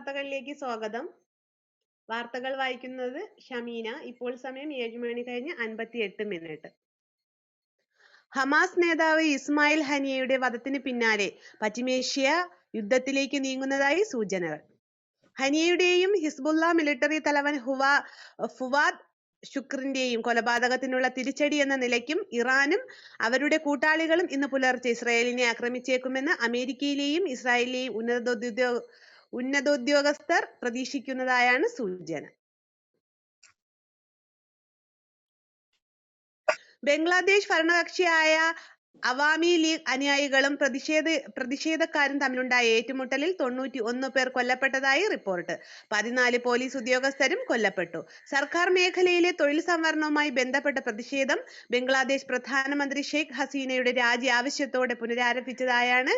വാർത്തകളിലേക്ക് സ്വാഗതം. വാർത്തകൾ വായിക്കുന്നത് ഷമീന. ഇപ്പോൾ സമയം ഏഴ് മണി കഴിഞ്ഞ് അൻപത്തിയെട്ട് മിനിറ്റ്. ഹമാസ് നേതാവ് ഇസ്മായിൽ ഹനിയയുടെ വധത്തിന് പിന്നാലെ പശ്ചിമേഷ്യ യുദ്ധത്തിലേക്ക് നീങ്ങുന്നതായി സൂചനകൾ. ഹനിയയുടെയും ഹിസ്ബുള്ള മിലിറ്ററി തലവൻ ഹുവാ ഫുവാദ് ശുക്രിന്റെയും കൊലപാതകത്തിനുള്ള തിരിച്ചടി എന്ന നിലയ്ക്കും ഇറാനും അവരുടെ കൂട്ടാളികളും ഇന്ന് പുലർച്ചെ ഇസ്രായേലിനെ ആക്രമിച്ചേക്കുമെന്ന് അമേരിക്കയിലെയും ഇസ്രായേലിലെയും ഉന്നതോദ്യോ ഉന്നതോദ്യോഗസ്ഥർ പ്രതീക്ഷിക്കുന്നതായാണ് സൂചന. ബംഗ്ലാദേശ് ഭരണകക്ഷിയായ അവാമി ലീഗ് അനുയായികളും പ്രതിഷേധ പ്രതിഷേധക്കാരും തമ്മിലുണ്ടായ ഏറ്റുമുട്ടലിൽ തൊണ്ണൂറ്റി ഒന്ന് പേർ കൊല്ലപ്പെട്ടതായി റിപ്പോർട്ട്. പതിനാല് പോലീസ് ഉദ്യോഗസ്ഥരും കൊല്ലപ്പെട്ടു. സർക്കാർ മേഖലയിലെ തൊഴിൽ സംവരണവുമായി ബന്ധപ്പെട്ട പ്രതിഷേധം ബംഗ്ലാദേശ് പ്രധാനമന്ത്രി ഷെയ്ഖ് ഹസീനയുടെ രാജി ആവശ്യത്തോടെ പുനരാരംഭിച്ചതായാണ്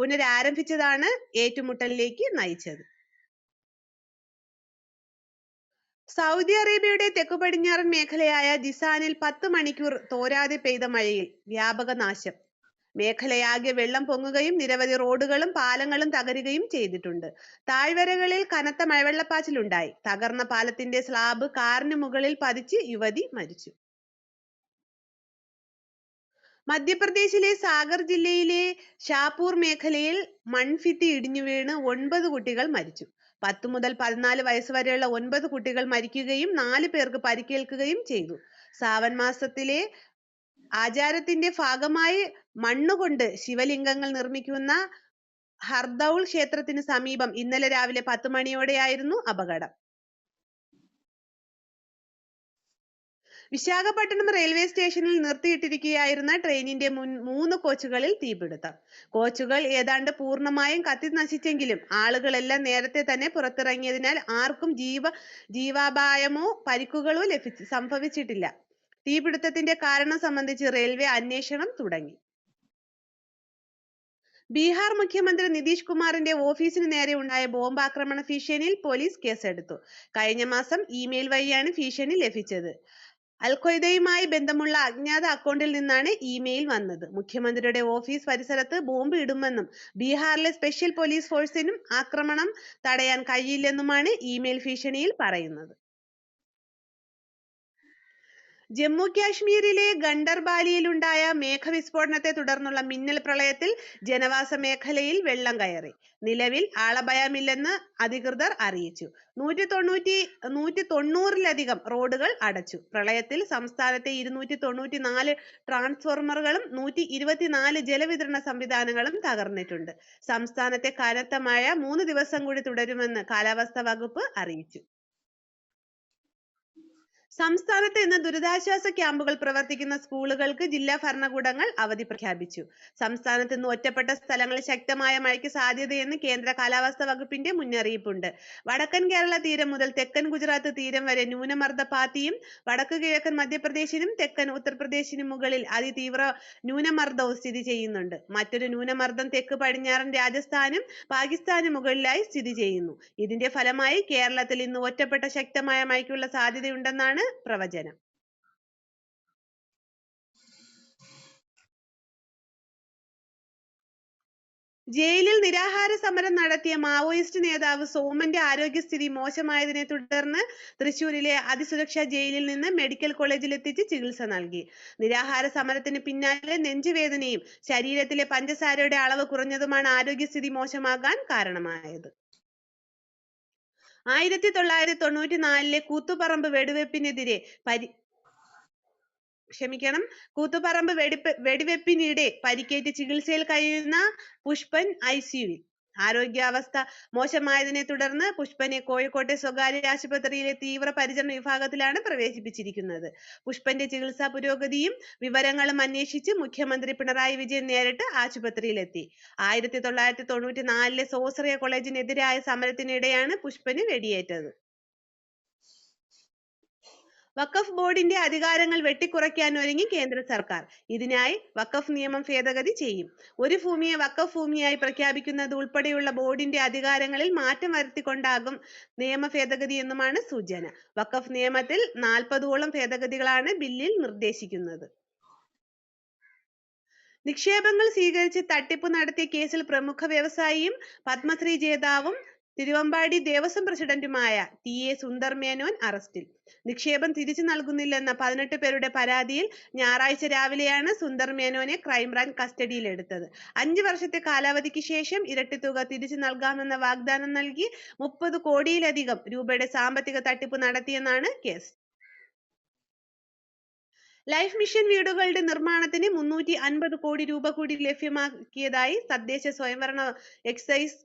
പുനരാരംഭിച്ചതാണ് ഏറ്റുമുട്ടലിലേക്ക് നയിച്ചത്. സൗദി അറേബ്യയുടെ തെക്കു പടിഞ്ഞാറൻ മേഖലയായ ജിസാനിൽ പത്ത് മണിക്കൂർ തോരാതെ പെയ്ത മഴയിൽ വ്യാപക നാശം. മേഖലയാകെ വെള്ളം പൊങ്ങുകയും നിരവധി റോഡുകളും പാലങ്ങളും തകരുകയും ചെയ്തിട്ടുണ്ട്. താഴ്വരകളിൽ കനത്ത മഴവെള്ളപ്പാച്ചിലുണ്ടായി. തകർന്ന പാലത്തിന്റെ സ്ലാബ് കാറിന് മുകളിൽ പതിച്ച് യുവതി മരിച്ചു. മധ്യപ്രദേശിലെ സാഗർ ജില്ലയിലെ ഷാപൂർ മേഖലയിൽ മൺഭിത്തി ഇടിഞ്ഞു വീണ് ഒൻപത് കുട്ടികൾ മരിച്ചു. പത്ത് മുതൽ പതിനാല് വയസ്സ് വരെയുള്ള ഒൻപത് കുട്ടികൾ മരിക്കുകയും നാല് പേർക്ക് പരിക്കേൽക്കുകയും ചെയ്തു. സാവൻ മാസത്തിലെ ആചാരത്തിന്റെ ഭാഗമായി മണ്ണുകൊണ്ട് ശിവലിംഗങ്ങൾ നിർമ്മിക്കുന്ന ഹർദൗൾ ക്ഷേത്രത്തിന് സമീപം ഇന്നലെ രാവിലെ പത്ത് മണിയോടെയായിരുന്നു അപകടം. വിശാഖപട്ടണം റെയിൽവേ സ്റ്റേഷനിൽ നിർത്തിയിട്ടിരിക്കുകയായിരുന്ന ട്രെയിനിന്റെ മുൻ മൂന്ന് കോച്ചുകളിൽ തീപിടുത്തം. കോച്ചുകൾ ഏതാണ്ട് പൂർണമായും കത്തി നശിച്ചെങ്കിലും ആളുകളെല്ലാം നേരത്തെ തന്നെ പുറത്തിറങ്ങിയതിനാൽ ആർക്കും ജീവ ജീവാപായമോ പരിക്കുകളോ ലഭിച്ചു സംഭവിച്ചിട്ടില്ല. തീപിടുത്തത്തിന്റെ കാരണം സംബന്ധിച്ച് റെയിൽവേ അന്വേഷണം തുടങ്ങി. ബീഹാർ മുഖ്യമന്ത്രി നിതീഷ് കുമാറിന്റെ ഓഫീസിന് നേരെ ഉണ്ടായ ബോംബാക്രമണ ഭീഷണിയിൽ പോലീസ് കേസെടുത്തു. കഴിഞ്ഞ മാസം ഇമെയിൽ വഴിയാണ് ഭീഷണി ലഭിച്ചത്. അൽഖ്വയ്ദയുമായി ബന്ധമുള്ള അജ്ഞാത അക്കൗണ്ടിൽ നിന്നാണ് ഇമെയിൽ വന്നത്. മുഖ്യമന്ത്രിയുടെ ഓഫീസ് പരിസരത്ത് ബോംബ് ഇടുമെന്നും ബീഹാറിലെ സ്പെഷ്യൽ പോലീസ് ഫോഴ്സിനും ആക്രമണം തടയാൻ കഴിയില്ലെന്നുമാണ് ഇമെയിൽ ഭീഷണിയിൽ പറയുന്നത്. ജമ്മു കാശ്മീരിലെ ഗണ്ടർബാലിയിലുണ്ടായ മേഘവിസ്ഫോടനത്തെ തുടർന്നുള്ള മിന്നൽ പ്രളയത്തിൽ ജനവാസ മേഖലയിൽ വെള്ളം കയറി. നിലവിൽ ആളഭയമില്ലെന്ന് അധികൃതർ അറിയിച്ചു. നൂറ്റി തൊണ്ണൂറ്റി നൂറ്റി തൊണ്ണൂറിലധികം റോഡുകൾ അടച്ചു. പ്രളയത്തിൽ സംസ്ഥാനത്തെ ഇരുന്നൂറ്റി തൊണ്ണൂറ്റി നാല് ട്രാൻസ്ഫോർമറുകളും നൂറ്റി ഇരുപത്തിനാല് ജലവിതരണ സംവിധാനങ്ങളും തകർന്നിട്ടുണ്ട്. സംസ്ഥാനത്തെ കനത്ത മഴ മൂന്ന് ദിവസം കൂടി തുടരുമെന്ന് കാലാവസ്ഥാ വകുപ്പ് അറിയിച്ചു. സംസ്ഥാനത്ത് ഇന്ന് ദുരിതാശ്വാസ ക്യാമ്പുകൾ പ്രവർത്തിക്കുന്ന സ്കൂളുകൾക്ക് ജില്ലാ ഭരണകൂടങ്ങൾ അവധി പ്രഖ്യാപിച്ചു. സംസ്ഥാനത്ത് ഇന്ന് ഒറ്റപ്പെട്ട സ്ഥലങ്ങളിൽ ശക്തമായ മഴയ്ക്ക് സാധ്യതയെന്ന് കേന്ദ്ര കാലാവസ്ഥാ വകുപ്പിന്റെ മുന്നറിയിപ്പുണ്ട്. വടക്കൻ കേരള തീരം മുതൽ തെക്കൻ ഗുജറാത്ത് തീരം വരെ ന്യൂനമർദ്ദ പാത്തിയും വടക്ക് കിഴക്കൻ മധ്യപ്രദേശിനും തെക്കൻ ഉത്തർപ്രദേശിനും മുകളിൽ അതിതീവ്ര ന്യൂനമർദ്ദവും സ്ഥിതി ചെയ്യുന്നുണ്ട്. മറ്റൊരു ന്യൂനമർദ്ദം തെക്ക് പടിഞ്ഞാറൻ രാജസ്ഥാനും പാകിസ്ഥാനും മുകളിലായി സ്ഥിതി ചെയ്യുന്നു. ഇതിന്റെ ഫലമായി കേരളത്തിൽ ഇന്ന് ഒറ്റപ്പെട്ട ശക്തമായ മഴയ്ക്കുള്ള സാധ്യതയുണ്ടെന്നാണ് പ്രവചനം. ജയിലിൽ നിരാഹാര സമരം നടത്തിയ മാവോയിസ്റ്റ് നേതാവ് സോമന്റെ ആരോഗ്യസ്ഥിതി മോശമായതിനെ തുടർന്ന് തൃശൂരിലെ അതിസുരക്ഷാ ജയിലിൽ നിന്ന് മെഡിക്കൽ കോളേജിൽ എത്തിച്ച് ചികിത്സ നൽകി. നിരാഹാര സമരത്തിന് പിന്നാലെ നെഞ്ചുവേദനയും ശരീരത്തിലെ പഞ്ചസാരയുടെ അളവ് കുറഞ്ഞതുമാണ് ആരോഗ്യസ്ഥിതി മോശമാകാൻ കാരണമായത്. ആയിരത്തി തൊള്ളായിരത്തി തൊണ്ണൂറ്റി നാലിലെ കൂത്തുപറമ്പ് വെടിവെപ്പിനെതിരെ പരി ക്ഷമിക്കണം. കൂത്തുപറമ്പ് വെടിപ്പ് വെടിവെപ്പിനിടെ പരിക്കേറ്റ് ചികിത്സയിൽ കഴിയുന്ന പുഷ്പൻ ഐ സിയുവിൽ ആരോഗ്യാവസ്ഥ മോശമായതിനെ തുടർന്ന് പുഷ്പനെ കോഴിക്കോട്ടെ സ്വകാര്യ ആശുപത്രിയിലെ തീവ്രപരിചരണ വിഭാഗത്തിലാണ് പ്രവേശിപ്പിച്ചിരിക്കുന്നത്. പുഷ്പന്റെ ചികിത്സാ പുരോഗതിയും വിവരങ്ങളും അന്വേഷിച്ച് മുഖ്യമന്ത്രി പിണറായി വിജയൻ നേരിട്ട് ആശുപത്രിയിലെത്തി. ആയിരത്തി തൊള്ളായിരത്തി തൊണ്ണൂറ്റി നാലിലെ സോസറിയ കോളേജിനെതിരായ സമരത്തിനിടെയാണ് പുഷ്പന് വെടിയേറ്റത്. വഖഫ് ബോർഡിന്റെ അധികാരങ്ങൾ വെട്ടിക്കുറയ്ക്കാൻ ഒരുങ്ങി കേന്ദ്ര സർക്കാർ. ഇതിനായി വഖഫ് നിയമം ഭേദഗതി ചെയ്യും. ഒരു ഭൂമിയെ വഖഫ് ഭൂമിയായി പ്രഖ്യാപിക്കുന്നത് ഉൾപ്പെടെയുള്ള ബോർഡിന്റെ അധികാരങ്ങളിൽ മാറ്റം വരുത്തിക്കൊണ്ടാകും നിയമ ഭേദഗതി എന്നുമാണ് സൂചന. വഖഫ് നിയമത്തിൽ നാൽപ്പതോളം ഭേദഗതികളാണ് ബില്ലിൽ നിർദ്ദേശിക്കുന്നത്. നിക്ഷേപങ്ങൾ സ്വീകരിച്ച് തട്ടിപ്പ് നടത്തിയ കേസിൽ പ്രമുഖ വ്യവസായിയും പത്മശ്രീ ജേതാവും തിരുവമ്പാടി ദേവസ്വം പ്രസിഡന്റുമായ ടി എ സുന്ദർ മേനോൻ അറസ്റ്റിൽ. നിക്ഷേപം തിരിച്ചു നൽകുന്നില്ലെന്ന പതിനെട്ട് പേരുടെ പരാതിയിൽ ഞായറാഴ്ച രാവിലെയാണ് സുന്ദർ മേനോനെ ക്രൈംബ്രാഞ്ച് കസ്റ്റഡിയിലെടുത്തത് അഞ്ചു വർഷത്തെ കാലാവധിക്ക് ശേഷം ഇരട്ടി തുക തിരിച്ചു നൽകാമെന്ന വാഗ്ദാനം നൽകി മുപ്പത് കോടിയിലധികം രൂപയുടെ സാമ്പത്തിക തട്ടിപ്പ് നടത്തിയെന്നാണ് കേസ്. ലൈഫ് മിഷൻ വീടുകളുടെ നിർമ്മാണത്തിന് മുന്നൂറ്റി അൻപത് കോടി രൂപ കൂടി ലഭ്യമാക്കിയതായി തദ്ദേശ സ്വയംഭരണ എക്സൈസ്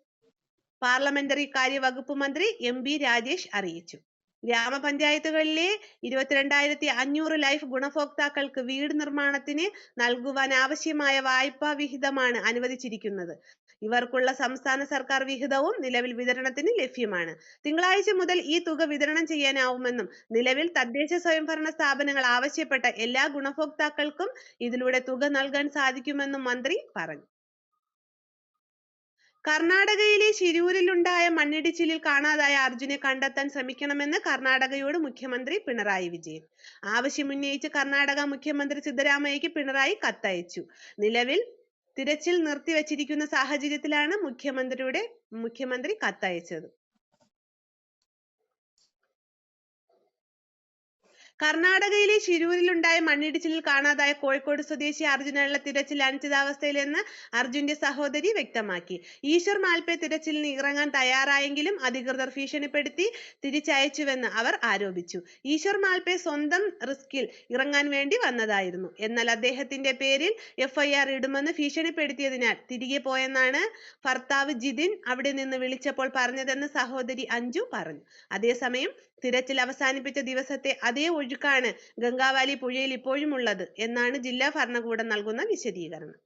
പാർലമെന്ററി കാര്യവകുപ്പ് മന്ത്രി എം ബി രാജേഷ് അറിയിച്ചു. ഗ്രാമപഞ്ചായത്തുകളിലെ ഇരുപത്തിരണ്ടായിരത്തി അഞ്ഞൂറ് ലൈഫ് ഗുണഭോക്താക്കൾക്ക് വീട് നിർമ്മാണത്തിന് നൽകുവാൻ ആവശ്യമായ വായ്പാ വിഹിതമാണ് അനുവദിച്ചിരിക്കുന്നത്. ഇവർക്കുള്ള സംസ്ഥാന സർക്കാർ വിഹിതവും നിലവിൽ വിതരണത്തിന് ലഭ്യമാണ്. തിങ്കളാഴ്ച മുതൽ ഈ തുക വിതരണം ചെയ്യാനാവുമെന്നും നിലവിൽ തദ്ദേശ സ്വയംഭരണ സ്ഥാപനങ്ങൾ ആവശ്യപ്പെട്ട എല്ലാ ഗുണഭോക്താക്കൾക്കും ഇതിലൂടെ തുക നൽകാൻ സാധിക്കുമെന്നും മന്ത്രി പറഞ്ഞു. കർണാടകയിലെ ശിരൂരിലുണ്ടായ മണ്ണിടിച്ചിലിൽ കാണാതായ അർജുനെ കണ്ടെത്താൻ ശ്രമിക്കണമെന്ന് കർണാടകയോട് മുഖ്യമന്ത്രി പിണറായി വിജയൻ. ആവശ്യമുന്നയിച്ച് കർണാടക മുഖ്യമന്ത്രി സിദ്ധരാമയ്യക്ക് പിണറായി കത്തയച്ചു. നിലവിൽ തിരച്ചിൽ നിർത്തിവച്ചിരിക്കുന്ന സാഹചര്യത്തിലാണ് മുഖ്യമന്ത്രിയുടെ മുഖ്യമന്ത്രി കത്തയച്ചത്. കർണാടകയിലെ ശിരൂരിലുണ്ടായ മണ്ണിടിച്ചിലിൽ കാണാതായ കോഴിക്കോട് സ്വദേശി അർജുനുള്ള തിരച്ചിൽ അനിശ്ചിതാവസ്ഥയിലെന്ന് അർജുന്റെ സഹോദരി വ്യക്തമാക്കി. ഈശ്വർ മാൽപെ തിരച്ചിലിന് ഇറങ്ങാൻ തയ്യാറായെങ്കിലും അധികൃതർ ഭീഷണിപ്പെടുത്തി തിരിച്ചയച്ചുവെന്ന് അവർ ആരോപിച്ചു. ഈശ്വർ മാൽപെ സ്വന്തം റിസ്കിൽ ഇറങ്ങാൻ വേണ്ടി വന്നതായിരുന്നു. എന്നാൽ അദ്ദേഹത്തിന്റെ പേരിൽ എഫ്ഐആർ ഇടുമെന്ന് ഭീഷണിപ്പെടുത്തിയതിനാൽ തിരികെ പോയെന്നാണ് ഭർത്താവ് ജിതിൻ അവിടെ നിന്ന് വിളിച്ചപ്പോൾ പറഞ്ഞതെന്ന് സഹോദരി അഞ്ജു പറഞ്ഞു. അതേസമയം തിരച്ചിൽ അവസാനിപ്പിച്ച ദിവസത്തെ അതേ ഒഴുക്കാണ് ഗംഗാവാലി പുഴയിൽ ഇപ്പോഴും ഉള്ളത് എന്നാണ് ജില്ലാ ഭരണകൂടം നൽകുന്ന വിശദീകരണം.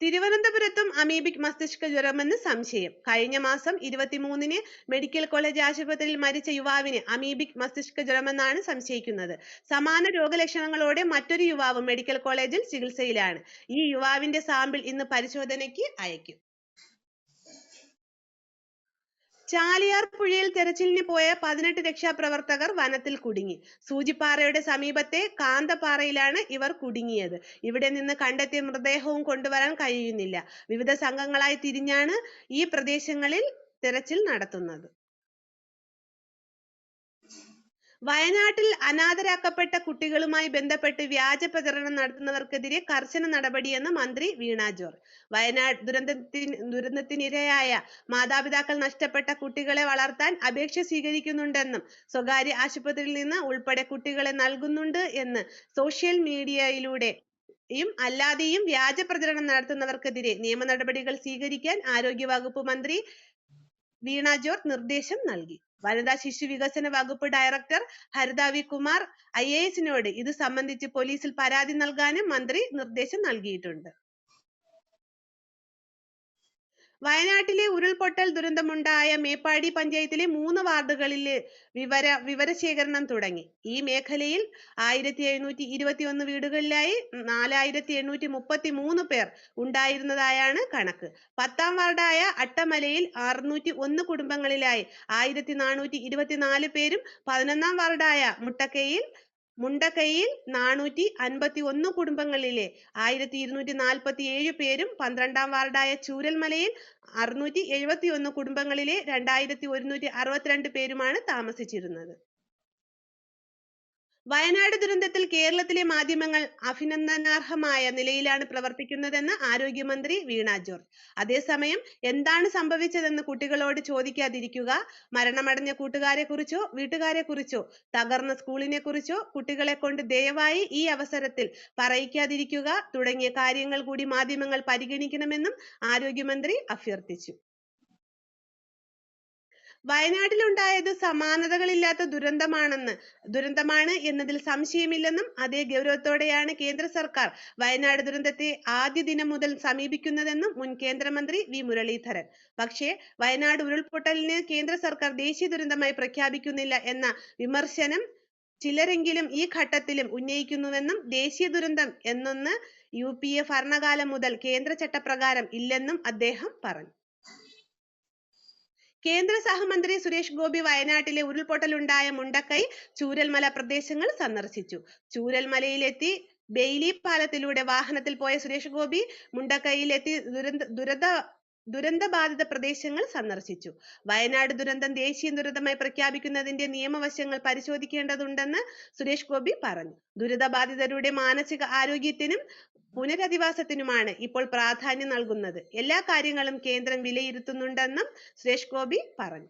തിരുവനന്തപുരത്തും അമീബിക് മസ്തിഷ്ക ജ്വരമെന്ന് സംശയം. കഴിഞ്ഞ മാസം ഇരുപത്തിമൂന്നിന് മെഡിക്കൽ കോളേജ് ആശുപത്രിയിൽ മരിച്ച യുവാവിന് അമീബിക് മസ്തിഷ്ക ജ്വരമെന്നാണ് സംശയിക്കുന്നത്. സമാന രോഗലക്ഷണങ്ങളോടെ മറ്റൊരു യുവാവ് മെഡിക്കൽ കോളേജിൽ ചികിത്സയിലാണ്. ഈ യുവാവിന്റെ സാമ്പിൾ ഇന്ന് പരിശോധനയ്ക്ക് അയക്കും. ചാലിയാർ പുഴയിൽ തെരച്ചിലിന് പോയ പതിനെട്ട് രക്ഷാപ്രവർത്തകർ വനത്തിൽ കുടുങ്ങി. സൂചിപ്പാറയുടെ സമീപത്തെ കാന്തപാറയിലാണ് ഇവർ കുടുങ്ങിയത്. ഇവിടെ നിന്ന് കണ്ടെത്തിയ മൃതദേഹവും കൊണ്ടുവരാൻ കഴിയുന്നില്ല. വിവിധ സംഘങ്ങളായി തിരിഞ്ഞാണ് ഈ പ്രദേശങ്ങളിൽ തെരച്ചിൽ നടത്തുന്നത്. വയനാട്ടിൽ അനാഥരാക്കപ്പെട്ട കുട്ടികളുമായി ബന്ധപ്പെട്ട് വ്യാജ പ്രചരണം നടത്തുന്നവർക്കെതിരെ കർശന നടപടിയെന്ന് മന്ത്രി വീണ ജോർജ്. വയനാട് ദുരന്തത്തിന് ദുരന്തത്തിനിരയായ മാതാപിതാക്കൾ നഷ്ടപ്പെട്ട കുട്ടികളെ വളർത്താൻ അപേക്ഷ സ്വീകരിക്കുന്നുണ്ടെന്നും സ്വകാര്യ ആശുപത്രിയിൽ നിന്ന് ഉൾപ്പെടെ കുട്ടികളെ നൽകുന്നുണ്ട് എന്ന് സോഷ്യൽ മീഡിയയിലൂടെ യും അല്ലാതെയും വ്യാജ പ്രചരണം നടത്തുന്നവർക്കെതിരെ നിയമ നടപടികൾ സ്വീകരിക്കാൻ ആരോഗ്യവകുപ്പ് മന്ത്രി വീണ ജോർജ് നിർദ്ദേശം നൽകി. വനിതാ ശിശു വികസന വകുപ്പ് director Haritha V Kumar I A എസിനോട് ഇത് സംബന്ധിച്ച് പോലീസിൽ പരാതി നൽകാനും മന്ത്രി നിർദ്ദേശം നൽകിയിട്ടുണ്ട്. വയനാട്ടിലെ ഉരുൾപൊട്ടൽ ദുരന്തമുണ്ടായ മേപ്പാടി പഞ്ചായത്തിലെ മൂന്ന് വാർഡുകളിലെ വിവര വിവരശേഖരണം തുടങ്ങി. ഈ മേഖലയിൽ ആയിരത്തി എഴുന്നൂറ്റി ഇരുപത്തി ഒന്ന് വീടുകളിലായി നാലായിരത്തി എണ്ണൂറ്റി മുപ്പത്തി മൂന്ന് പേർ ഉണ്ടായിരുന്നതായാണ് കണക്ക്. പത്താം വാർഡായ അട്ടമലയിൽ അറുന്നൂറ്റി ഒന്ന് കുടുംബങ്ങളിലായി ആയിരത്തി നാനൂറ്റി ഇരുപത്തിനാല് പേരും പതിനൊന്നാം വാർഡായ മുട്ടക്കയിൽ മുണ്ടക്കൈയിൽ നാനൂറ്റി അൻപത്തി ഒന്ന് കുടുംബങ്ങളിലെ ആയിരത്തി ഇരുന്നൂറ്റി നാൽപ്പത്തി ഏഴ് പേരും പന്ത്രണ്ടാം വാർഡായ ചൂരൽമലയിൽ അറുന്നൂറ്റി എഴുപത്തി ഒന്ന് കുടുംബങ്ങളിലെ രണ്ടായിരത്തി ഒരുന്നൂറ്റി അറുപത്തിരണ്ട് പേരുമാണ് താമസിച്ചിരുന്നത്. വയനാട് ദുരന്തത്തിൽ കേരളത്തിലെ മാധ്യമങ്ങൾ അഭിനന്ദനാർഹമായ നിലയിലാണ് പ്രവർത്തിക്കുന്നതെന്ന് ആരോഗ്യമന്ത്രി വീണ ജോർജ്. അതേസമയം എന്താണ് സംഭവിച്ചതെന്ന് കുട്ടികളോട് ചോദിക്കാതിരിക്കുക. മരണമടഞ്ഞ കൂട്ടുകാരെ കുറിച്ചോ വീട്ടുകാരെ കുറിച്ചോ തകർന്ന സ്കൂളിനെ കുറിച്ചോ കുട്ടികളെ കൊണ്ട് ദയവായി ഈ അവസരത്തിൽ പറയിക്കാതിരിക്കുക. തുടങ്ങിയ കാര്യങ്ങൾ കൂടി മാധ്യമങ്ങൾ പരിഗണിക്കണമെന്നും ആരോഗ്യമന്ത്രി അഭ്യർത്ഥിച്ചു. വയനാട്ടിലുണ്ടായത് സമാനതകളില്ലാത്ത ദുരന്തമാണെന്ന് ദുരന്തമാണ് എന്നതിൽ സംശയമില്ലെന്നും അതേ ഗൗരവത്തോടെയാണ് കേന്ദ്ര സർക്കാർ വയനാട് ദുരന്തത്തെ ആദ്യ ദിനം മുതൽ സമീപിക്കുന്നതെന്നും മുൻ കേന്ദ്രമന്ത്രി വി മുരളീധരൻ. പക്ഷേ വയനാട് ഉരുൾപൊട്ടലിന് കേന്ദ്ര സർക്കാർ ദേശീയ ദുരന്തമായി പ്രഖ്യാപിക്കുന്നില്ല എന്ന വിമർശനം ചിലരെങ്കിലും ഈ ഘട്ടത്തിലും ഉന്നയിക്കുന്നുവെന്നും ദേശീയ ദുരന്തം എന്നൊന്ന് യു പി എ ഭരണകാലം മുതൽ കേന്ദ്ര ചട്ടപ്രകാരം ഇല്ലെന്നും അദ്ദേഹം പറഞ്ഞു. കേന്ദ്ര സഹമന്ത്രി സുരേഷ് ഗോപി വയനാട്ടിലെ ഉരുൾപൊട്ടലുണ്ടായ മുണ്ടക്കൈ ചൂരൽമല പ്രദേശങ്ങൾ സന്ദർശിച്ചു. ചൂരൽമലയിലെത്തി ബെയ്ലി പാലത്തിലൂടെ വാഹനത്തിൽ പോയ സുരേഷ് ഗോപി മുണ്ടക്കൈയിലെത്തി ദുരന്ത ദുരന്ത ദുരന്തബാധിത പ്രദേശങ്ങൾ സന്ദർശിച്ചു. വയനാട് ദുരന്തം ദേശീയ ദുരന്തമായി പ്രഖ്യാപിക്കുന്നതിന്റെ നിയമവശങ്ങൾ പരിശോധിക്കേണ്ടതുണ്ടെന്ന് സുരേഷ് ഗോപി പറഞ്ഞു. ദുരിതബാധിതരുടെ മാനസിക ആരോഗ്യത്തിനും പുനരധിവാസത്തിനുമാണ് ഇപ്പോൾ പ്രാധാന്യം നൽകുന്നത്. എല്ലാ കാര്യങ്ങളും കേന്ദ്രം വിലയിരുത്തുന്നുണ്ടെന്നും സുരേഷ് ഗോപി പറഞ്ഞു.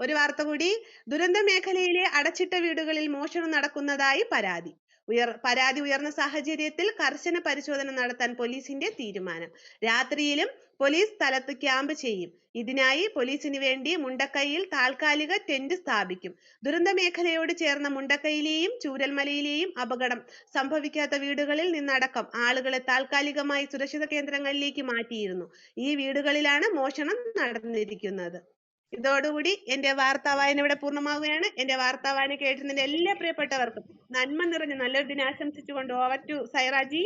ഒരു വാർത്ത കൂടി. ദുരന്ത മേഖലയിലെ അടച്ചിട്ട വീടുകളിൽ മോഷണം നടക്കുന്നതായി പരാതി. ഉയർ പരാതി ഉയർന്ന സാഹചര്യത്തിൽ കർശന പരിശോധന നടത്താൻ പോലീസിന്റെ തീരുമാനം. രാത്രിയിലും പോലീസ് സ്ഥലത്ത് ക്യാമ്പ് ചെയ്യും. ഇതിനായി പോലീസിന് വേണ്ടി മുണ്ടക്കൈയിൽ താൽക്കാലിക ടെന്റ് സ്ഥാപിക്കും. ദുരന്ത മേഖലയോട് ചേർന്ന മുണ്ടക്കൈയിലെയും ചൂരൽമലയിലെയും അപകടം സംഭവിക്കാത്ത വീടുകളിൽ നിന്നടക്കം ആളുകളെ താൽക്കാലികമായി സുരക്ഷിത കേന്ദ്രങ്ങളിലേക്ക് മാറ്റിയിരുന്നു. ഈ വീടുകളിലാണ് മോഷണം നടന്നിരിക്കുന്നത്. ഇതോടുകൂടി എന്റെ വാർത്താ വായന ഇവിടെ പൂർണമാവുകയാണ്. എന്റെ വാർത്താ വായന കേട്ടിരുന്ന എല്ലാ പ്രിയപ്പെട്ടവർക്കും നന്മ നിറഞ്ഞ നല്ലൊരു ദിനം ആശംസിച്ചുകൊണ്ട് ഓവർ ടു സൈറാജി.